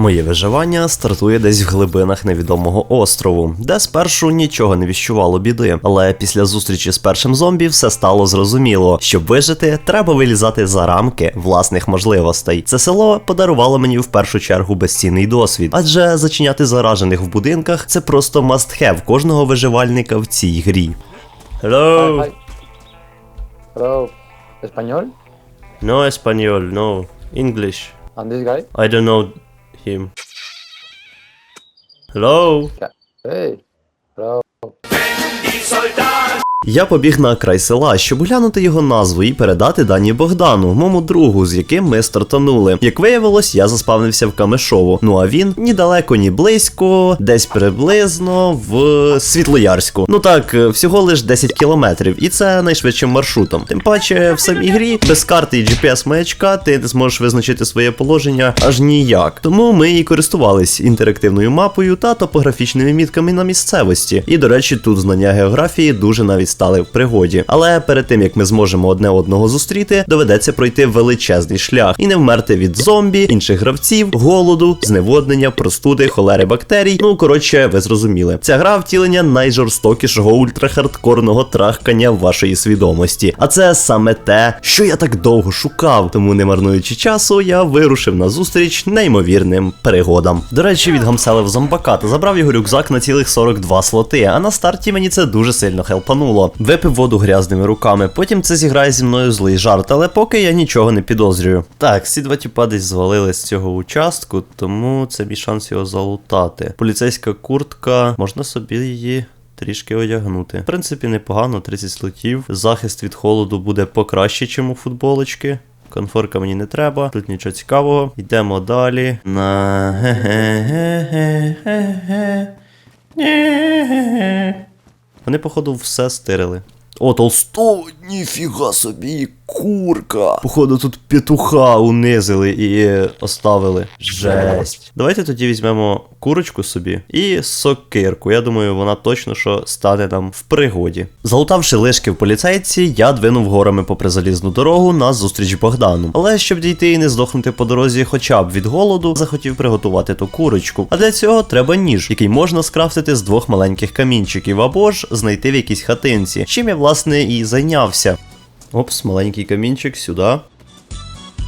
Моє виживання стартує десь в глибинах невідомого острову, де спершу нічого не віщувало біди. Але після зустрічі з першим зомбі все стало зрозуміло. Щоб вижити, треба вилізати за рамки власних можливостей. Це село подарувало мені в першу чергу безцінний досвід, адже зачиняти заражених в будинках це просто must-have кожного виживальника в цій грі. Hello, Hi, hi. Hello. Español? no español, no English. And this guy? I don't know him. Hello. Hey. Hello. Я побіг на край села, щоб глянути його назву і передати дані Богдану, моєму другу, з яким ми стартанули. Як виявилось, я заспавнився в Камешово. Ну а він ні далеко, ні близько, десь приблизно в Світлоярську. Ну так, е, всього лиш 10 кілометрів, і це найшвидшим маршрутом. Тим паче, в самій грі без карти і GPS маячка ти не зможеш визначити своє положення аж ніяк. Тому ми і користувались інтерактивною мапою та топографічними мітками на місцевості. І до речі, тут знання географії дуже навіть стали в пригоді. Але перед тим як ми зможемо одне одного зустріти, доведеться пройти величезний шлях і не вмерти від зомбі, інших гравців, голоду, зневоднення, простуди, холери бактерій. Ну коротше, ви зрозуміли. Ця гра втілення найжорстокішого ультрахардкорного трахкання вашої свідомості. А це саме те, що я так довго шукав. Тому не марнуючи часу, я вирушив на зустріч неймовірним пригодам. До речі, відгамселив зомбака та забрав його рюкзак на цілих 42 слоти. А на старті мені це дуже сильно хелпануло. Випив воду грязними руками. Потім це зіграє зі мною злий жарт, але поки я нічого не підозрюю. Так, ці два тіпа десь звалили з цього участку, тому це мій шанс його залутати. Поліцейська куртка, можна собі її. Трішки одягнути. В принципі, непогано, 30 слотів. Захист від холоду буде покраще, чим у футболочки. Конфорка мені не треба, тут нічого цікавого. Йдемо далі. На. Вони, походу, все стирили. О, Толстой! ніфіга собі, курка. Походу, тут петуха унизили і е, оставили. Жесть. Давайте тоді візьмемо курочку собі і сокирку. Я думаю, вона точно що стане нам в пригоді. Залутавши лишки в поліцейці, я двинув горами попри залізну дорогу на зустріч Богдану. Але щоб дійти і не здохнути по дорозі, хоча б від голоду, захотів приготувати ту курочку. А для цього треба ніж, який можна скрафтити з двох маленьких камінчиків, або ж знайти в якійсь хатинці, чим я власне і зайнявся. Опс, маленький камінчик сюди.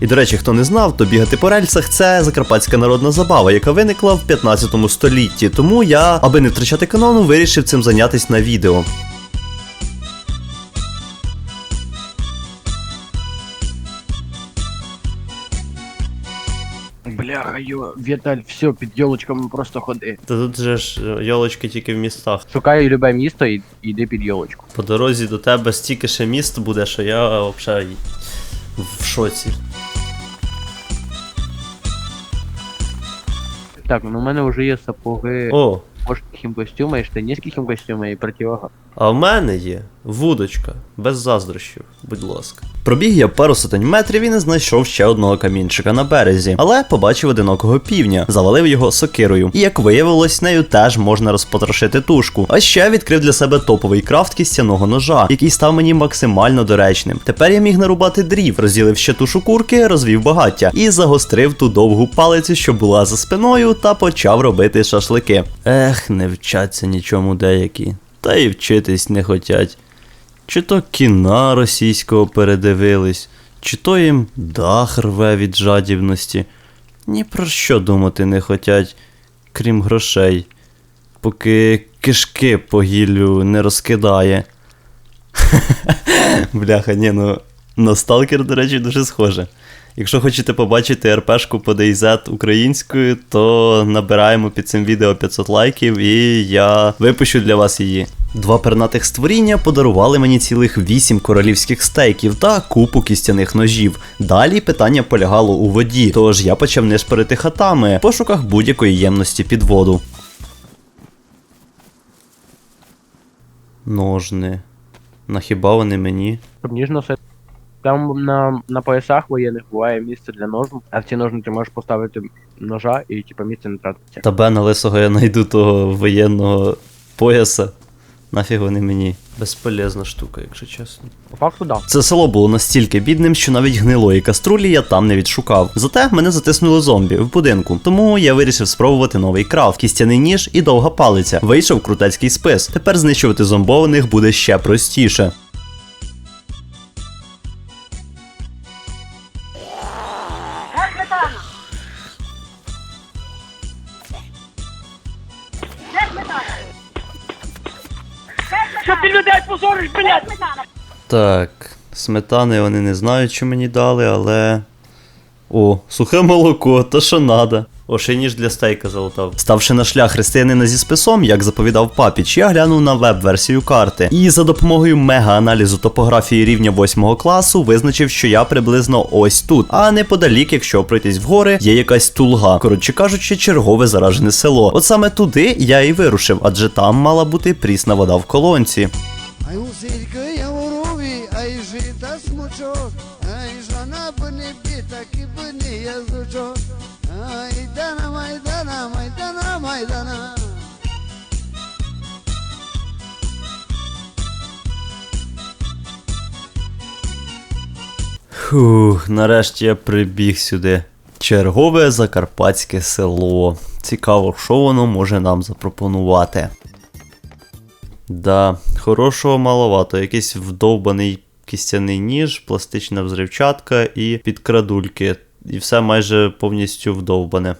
І до речі, хто не знав, то бігати по рельсах це закарпатська народна забава, яка виникла в 15 столітті. Тому я, аби не втрачати канону, вирішив цим зайнятися на відео. Йо, Віталь, все, під йолочками просто ходи. Та тут же ж е, йолочки тільки в містах. Шукай любе місто і йди під йолочку. По дорозі до тебе стільки ще міст буде, що я взагалі в шоці. Так, ну у мене вже є сапоги О, хімкостюма і штанівські хімкостюми і противага. А в мене є вудочка, без заздрощів, будь ласка. Пробіг я пару сотень метрів і не знайшов ще одного камінчика на березі, але побачив одинокого півня, завалив його сокирою. І як виявилось, нею теж можна розпотрошити тушку. А ще відкрив для себе топовий крафт кістяного ножа, який став мені максимально доречним. Тепер я міг нарубати дрів, розділив ще тушу курки, розвів багаття і загострив ту довгу палицю, що була за спиною, та почав робити шашлики. Ех, не вчаться нічому деякі та й вчитись не хотять. Чи то кіна російського передивились, чи то їм дах рве від жадібності. Ні про що думати не хотять, крім грошей, поки кишки по гіллю не розкидає. Бляха, ні, ну на сталкер, до речі, дуже схоже. Якщо хочете побачити РПшку по DayZ українською, то набираємо під цим відео 500 лайків і я випущу для вас її. Два пернатих створіння подарували мені цілих 8 королівських стейків та купу кістяних ножів. Далі питання полягало у воді, тож я почав нишпорити хатами в пошуках будь-якої ємності під воду. Ножни. На хіба вони мені? Щоб ніж носити. Там на, на поясах воєнних буває місце для ножу, а в ці ножни ти можеш поставити ножа і типа місце не тратиться. Та на лисого я знайду того воєнного пояса. Нафіг вони мені. Безполезна штука, якщо чесно. По факту, да. Це село було настільки бідним, що навіть гнилої каструлі я там не відшукав. Зате мене затиснули зомбі в будинку. Тому я вирішив спробувати новий крафт, кістяний ніж і довга палиця. Вийшов крутецький спис. Тепер знищувати зомбованих буде ще простіше. Що ти людей позориш, блядь? Так, сметани вони не знають, що мені дали, але. О, сухе молоко, то що надо. О, ще ніж для стейка залутав. Ставши на шлях християнина зі списом, як заповідав папіч, я глянув на веб-версію карти. І за допомогою мега-аналізу топографії рівня 8 класу визначив, що я приблизно ось тут. А неподалік, якщо пройтись вгори, є якась тулга. Коротше кажучи, чергове заражене село. От саме туди я і вирушив, адже там мала бути прісна вода в колонці. Ai un sircă ia o rovi, ai jita smucho, ai jana bune pita ki bune ya zucho. Ai dana mai dana mai dana mai dana. Фух, нарешті я прибіг сюди. Чергове закарпатське село. Цікаво, що воно може нам запропонувати. Да, хорошого маловато. Якийсь вдовбаний кістяний ніж, пластична взривчатка і підкрадульки. І все майже повністю вдовбане.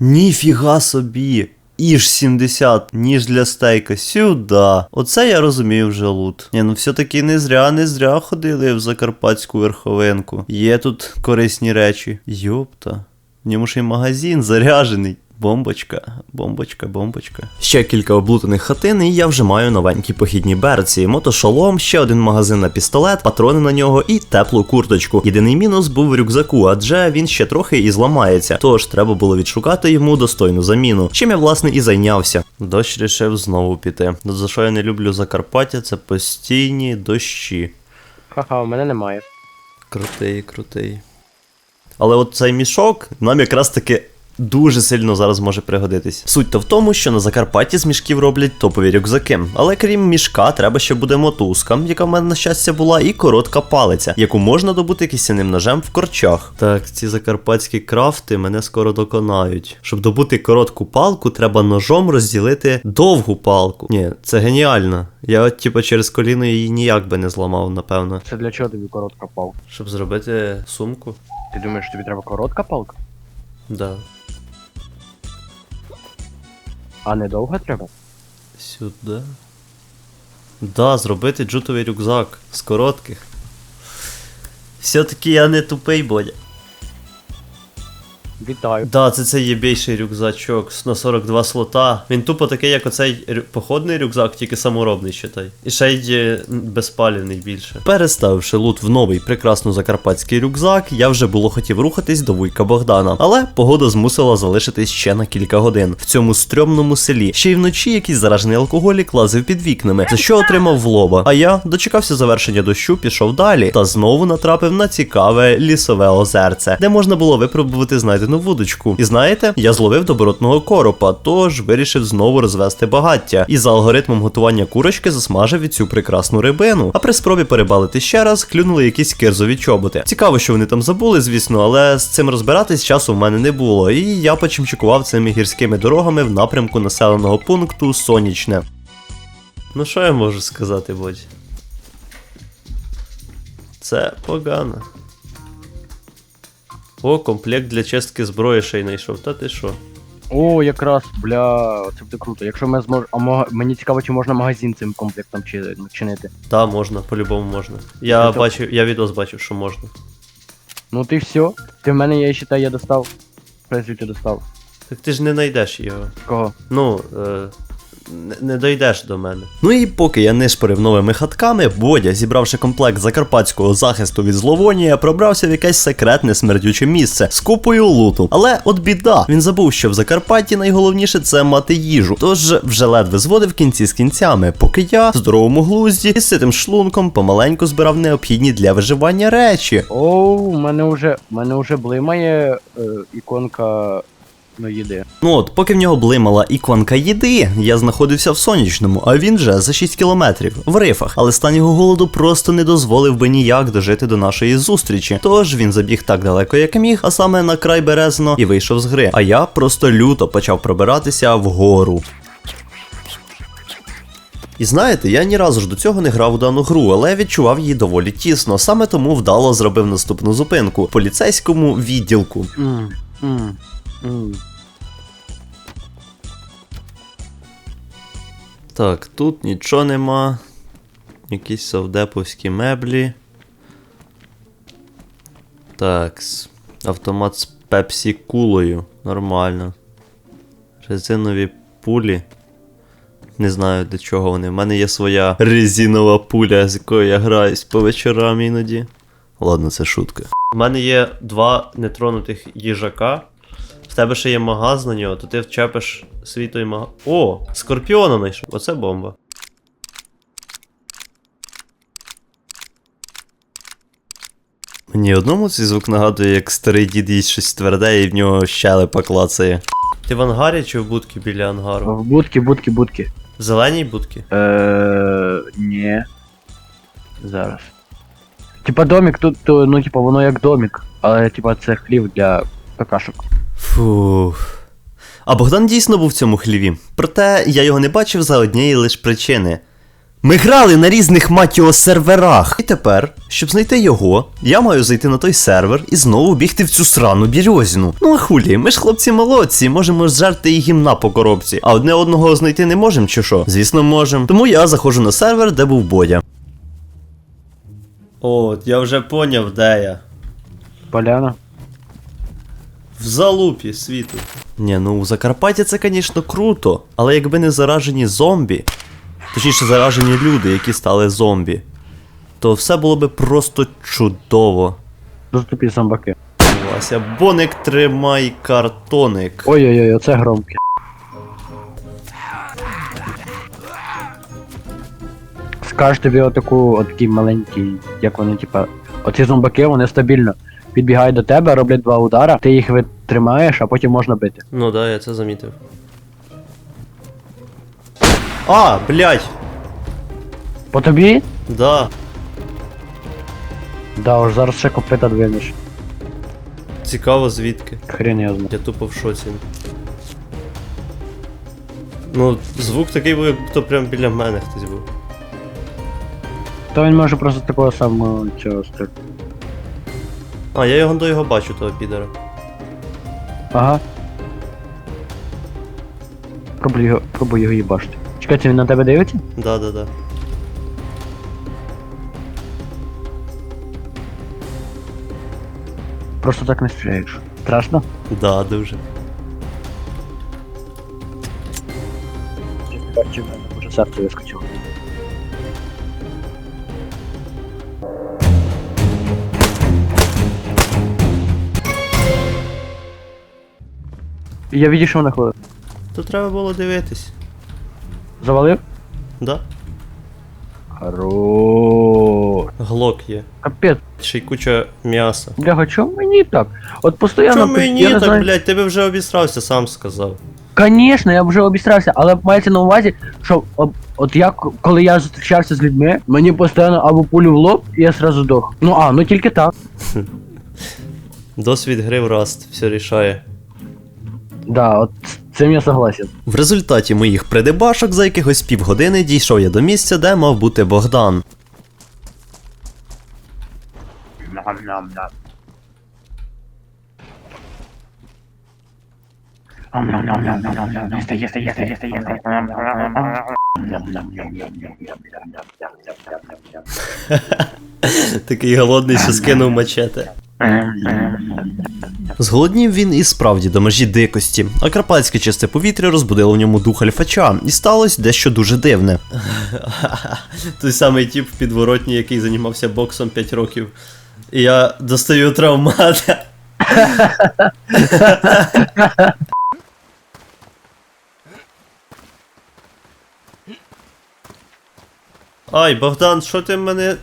Ніфіга собі! Іж 70, ніж для стейка, сюда. Оце я розумію вже лут. Ні, ну все-таки не зря, не зря ходили в закарпатську верховинку. Є тут корисні речі. Йопта. В ньому ще й магазин заряжений. Бомбочка, бомбочка, бомбочка. Ще кілька облутаних хатин, і я вже маю новенькі похідні берці, мотошолом, ще один магазин на пістолет, патрони на нього і теплу курточку. Єдиний мінус був в рюкзаку, адже він ще трохи і зламається. Тож треба було відшукати йому достойну заміну. Чим я власне і зайнявся. Дощ рішив знову піти. Ну, За що я не люблю Закарпаття, це постійні дощі. Ха-ха, у мене немає. Крутий, крутий. Але от цей мішок нам якраз таки дуже сильно зараз може пригодитись. Суть то в тому, що на Закарпатті з мішків роблять топові рюкзаки. Але крім мішка, треба ще буде мотузка, яка в мене на щастя була, і коротка палиця, яку можна добути кисяним ножем в корчах. Так, ці закарпатські крафти мене скоро доконають. Щоб добути коротку палку, треба ножом розділити довгу палку. Ні, це геніально. Я от типа через коліно її ніяк би не зламав, напевно. Це для чого тобі коротка палка? Щоб зробити сумку? Ти думаєш, тобі треба коротка палка? Да. А не довга треба? Сюди. Да, зробити джутовий рюкзак з коротких. Все-таки я не тупий, Бодя. Вітаю. Да, це цей єбейший рюкзачок на 42 слота. Він тупо такий, як оцей походний рюкзак, тільки саморобний, считай. І ще й е, безпалівний більше. Переставивши лут в новий прекрасно закарпатський рюкзак, я вже було хотів рухатись до вуйка Богдана. Але погода змусила залишитись ще на кілька годин в цьому стрьомному селі. Ще й вночі якийсь заражений алкоголік лазив під вікнами, за що отримав в лоба. А я дочекався завершення дощу, пішов далі та знову натрапив на цікаве лісове озерце, де можна було випробувати знайдену вудочку. І знаєте, я зловив добротного коропа, тож вирішив знову розвести багаття. І за алгоритмом готування курочки засмажив і цю прекрасну рибину. А при спробі перебалити ще раз, клюнули якісь кирзові чоботи. Цікаво, що вони там забули, звісно, але з цим розбиратись часу в мене не було. І я почимчикував цими гірськими дорогами в напрямку населеного пункту Сонячне. Ну що я можу сказати, Бодь? Це погано. О, комплект для чистки зброї ще й знайшов. Та ти що? О, якраз, бля, це буде круто. Якщо ми змож... А мога... мені цікаво, чи можна магазин цим комплектом чи... чинити. Та, можна, по-любому можна. Я то- бачив, я відос бачив, що можна. Ну ти все. Ти в мене є, считай, я достав. Пресвіти достав. Так ти ж не знайдеш його. Кого? Ну, е, не, не дойдеш до мене. Ну і поки я нишпорив новими хатками, Бодя, зібравши комплект закарпатського захисту від зловонія, пробрався в якесь секретне смердюче місце з купою луту. Але от біда, він забув, що в Закарпатті найголовніше це мати їжу. Тож вже ледве зводив кінці з кінцями, поки я в здоровому глузді із ситим шлунком помаленьку збирав необхідні для виживання речі. Оу, у мене вже, у мене вже блимає е, іконка ну, їди. Ну от, поки в нього блимала іконка їди, я знаходився в сонячному, а він же за 6 кілометрів в рифах. Але стан його голоду просто не дозволив би ніяк дожити до нашої зустрічі. Тож він забіг так далеко, як міг, а саме на край березно і вийшов з гри. А я просто люто почав пробиратися вгору. І знаєте, я ні разу ж до цього не грав у дану гру, але відчував її доволі тісно. Саме тому вдало зробив наступну зупинку поліцейському відділку. М, м, м. Так, тут нічого нема. Якісь совдеповські меблі. Так. Автомат з пепсі кулою. Нормально. Резинові пулі. Не знаю для чого вони. У мене є своя резинова пуля, з якою я граюсь по вечорам іноді. Ладно, це шутка. У мене є два нетронутих їжака. Тебе ще є магаз на нього, то ти вчепиш свій той магаз. О! Скорпіона знайшов. Оце бомба. Мені одному цей звук нагадує, як старий дід їсть щось тверде і в нього щелепа клацає. Ти в ангарі чи в будці біля ангару? В будки, будки, будки. В зеленій будці? Е, ні. Зараз. Типа домик тут, ну типа воно як домик, але типа це хлів для какашок. Фух. А Богдан дійсно був в цьому хліві. Проте я його не бачив за однієї лише причини. Ми грали на різних мать його серверах. І тепер, щоб знайти його, я маю зайти на той сервер і знову бігти в цю срану бірьозіну. Ну а хулі, ми ж хлопці молодці, можемо зжерти і гімна по коробці, а одне одного знайти не можемо чи що? Звісно, можемо. Тому я заходжу на сервер, де був Бодя. От, я вже поняв, де я. Поляна. В залупі світу. Ні, ну у Закарпатті це, звісно, круто, але якби не заражені зомбі, точніше заражені люди, які стали зомбі, то все було би просто чудово. Дуже тупі зомбаки. Вася, боник тримай картоник. Ой-ой-ой, оце громке. Скаж тобі отаку, отакий маленький, як вони, типа. Оці зомбаки, вони стабільно підбігають до тебе, роблять два удара, ти їх витримаєш, а потім можна бити. Ну да, я це замітив. А, блядь! По тобі? Да. Да, уж зараз ще копита двинеш. Цікаво звідки. Хрен я знаю. Я тупо в шоці. Ну, звук такий був, як то прям біля мене хтось був. То він може просто такого самого цього стріляти. А, я його до його бачу, того підера. Ага. Пробуй його, пробуй його їбашити. Чекайте, він на тебе дивиться? Да, да, да. Просто так не стріляєш. Страшно? Да, дуже. Бачив, мене може серце вискочило. Я відійшов на хвилину. То треба було дивитись. Завалив? Да? Хорош. Глок є. Капець. Ще й куча м'яса. Бляга, чому мені так? От постійно... Що пи- мені я не так, знаю- блядь, тебе вже обісрався, сам сказав. Конечно, я вже обістрався, але мається на увазі, що от, от я, к- коли я зустрічався з людьми, мені постійно або пулю в лоб, і я сразу дох. Ну а, ну тільки так. Досвід гри в раст, все рішає. Да, от цим я согласен. В результаті моїх придебашок за якихось півгодини дійшов я до місця, де мав бути Богдан. Такий голодний, що скинув мачете. Зголоднів він і справді до межі дикості, а карпатське чисте повітря розбудило в ньому дух альфача, і сталося дещо дуже дивне. Той самий тип підворотній, який займався боксом 5 років. І я достаю травмата. Ай, Богдан, що ти мене.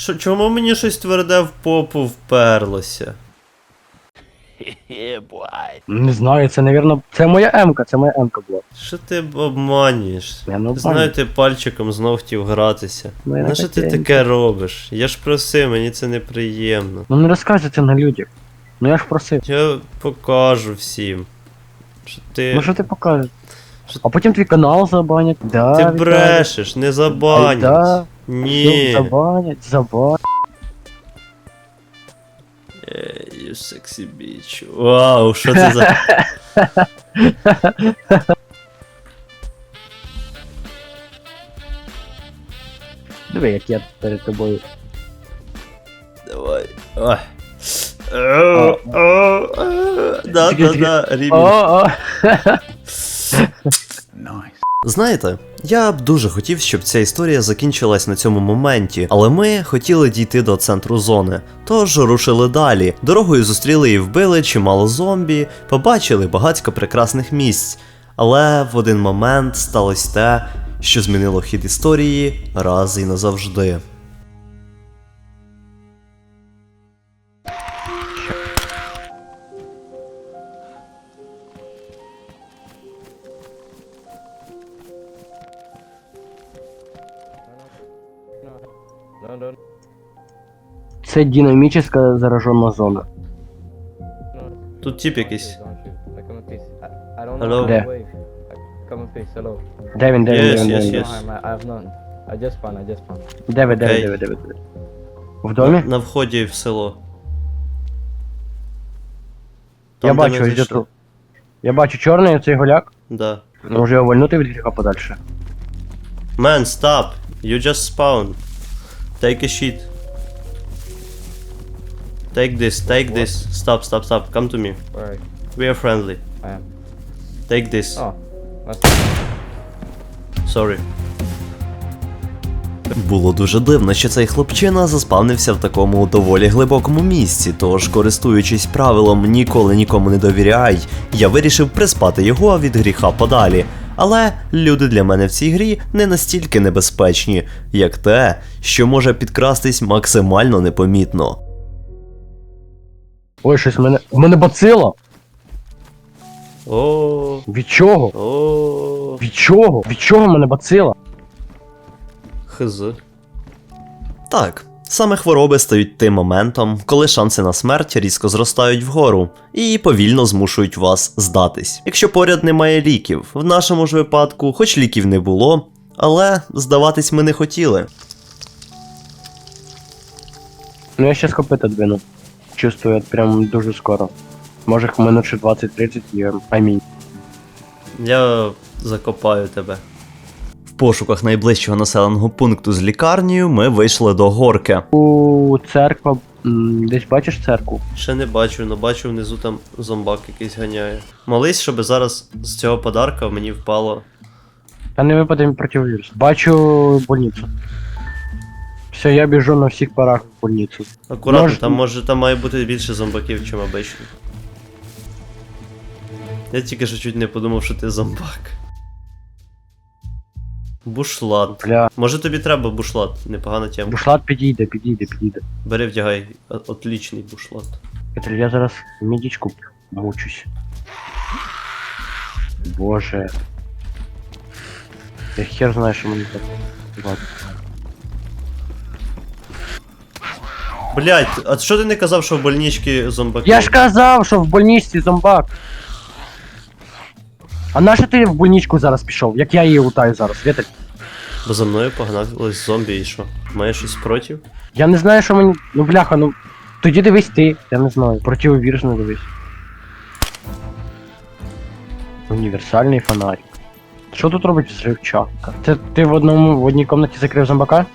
Що, чому мені щось тверде в попу вперлося? Не знаю, це, навірно, це моя М-ка, це моя М-ка була. Що ти обманюєш? Я не Знаю, ти пальчиком з ногтів гратися. Ну, я На що ти таке. таке робиш? Я ж просив, мені це неприємно. Ну не розказуй це на людях. Ну я ж просив. Я покажу всім. Що ти. Ну що ти покажеш? А потім твій канал забанять. Да, ти Віталій. брешеш, не забанять. да. Ні. Ну, Забанять, забанять. Ей, you sexy bitch. Вау, що це за. Диви, як я перед тобою. Давай. Ой. О, о, о, Да, да, да, рівень. О, о. Знаєте, я б дуже хотів, щоб ця історія закінчилась на цьому моменті, але ми хотіли дійти до центру зони, тож рушили далі. Дорогою зустріли і вбили чимало зомбі, побачили багатько прекрасних місць. Але в один момент сталося те, що змінило хід історії раз і назавжди. Це динамічна заражена зона. Тут тип якийсь. Hello? come peace. Hello. Де він, де він, Yes, де він, де він? yes. I, I have none. I just spawned. I just spawned. Де ви, де ви, Окей. де ви, де ви, де ви? В домі? На вході в село. Я де бачу, ми йде зайшли. Я бачу чорний цей голяк. Да. Може його вальнути від гріха подальше. Man, stop! You just spawned. Take a shit. Take this, take this. Stop, stop, stop. Come to me. Where are you? We are friendly. I am. Take this. Oh. That's Sorry. Було дуже дивно, що цей хлопчина заспавнився в такому доволі глибокому місці, тож, користуючись правилом ніколи нікому не довіряй, я вирішив приспати його від гріха подалі. Але люди для мене в цій грі не настільки небезпечні, як те, що може підкрастись максимально непомітно. Ой, щось в мене. В мене бацило! О, Від чого? о, Від чого? Від чого в мене бацило? хз. Так, саме хвороби стають тим моментом, коли шанси на смерть різко зростають вгору і повільно змушують вас здатись. Якщо поряд немає ліків, в нашому ж випадку, хоч ліків не було, але здаватись ми не хотіли. Ну я щас копита двину. Чувствую, прям дуже скоро. Може минут ще 20-30 і амінь. Я закопаю тебе. В пошуках найближчого населеного пункту з лікарнею ми вийшли до горки. У церква. Десь бачиш церкву? Ще не бачу, але бачу внизу там зомбак якийсь ганяє. Молись, щоб зараз з цього подарка мені впало. Та не випаде противовірус. Бачу больницю. Все, я біжу на всіх парах в больницю. Акуратно, Може- там може там має бути більше зомбаків, чим обично. Я тільки що чуть не подумав, що ти зомбак. Бушлат. Бля. Може тобі треба бушлат, непогана тема. Бушлат підійде, підійде, підійде. Бери вдягай, О- отлічний бушлат. Петр, я зараз медичку мучусь. Боже. Я хер знаю, що мені так. Ладно. Блять, а що ти не казав, що в больничці зомбаки? Я ж казав, що в больничці зомбак. А нащо ти в больничку зараз пішов? Як я її лутаю зараз, Віталь? Бо за мною погнались зомбі і що? Маєш щось проти? Я не знаю, що мені. Ну бляха, ну. Тоді дивись ти, я не знаю. Противовірус дивись. Універсальний фонарик. Що тут робить взривчатка? Це ти в одному в одній кімнаті закрив зомбака?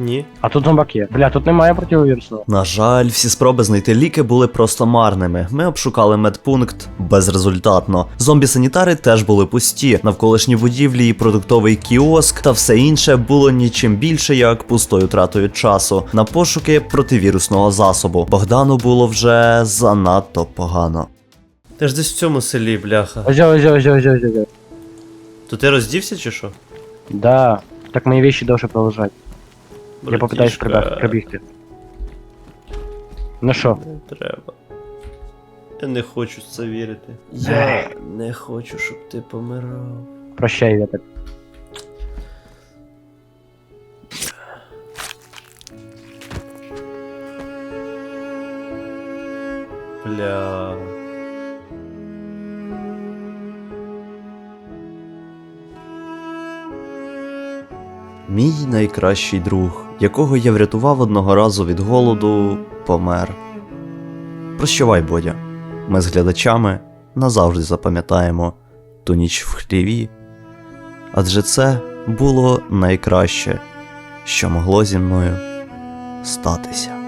Ні. А тут зомбак є. Бля, тут немає противовірусного. На жаль, всі спроби знайти ліки були просто марними. Ми обшукали медпункт безрезультатно. Зомбі-санітари теж були пусті. Навколишні будівлі і продуктовий кіоск та все інше було нічим більше як пустою тратою часу на пошуки противірусного засобу. Богдану було вже занадто погано. Ти ж десь в цьому селі, бляха. Ось, ось, ось, ось, ось, ось. То ти роздівся чи що? Да. Так мої вещи довше пролежать. Я попитаюсь Братішка, прибіг- прибігти. Ну що, Не треба. Я не хочу в це вірити. Я не хочу, щоб ти помирав. прощай, Вітер. Бля. Мій найкращий друг, якого я врятував одного разу від голоду, помер. Прощавай, Бодя. Ми з глядачами назавжди запам'ятаємо ту ніч в хліві. Адже це було найкраще, що могло зі мною статися.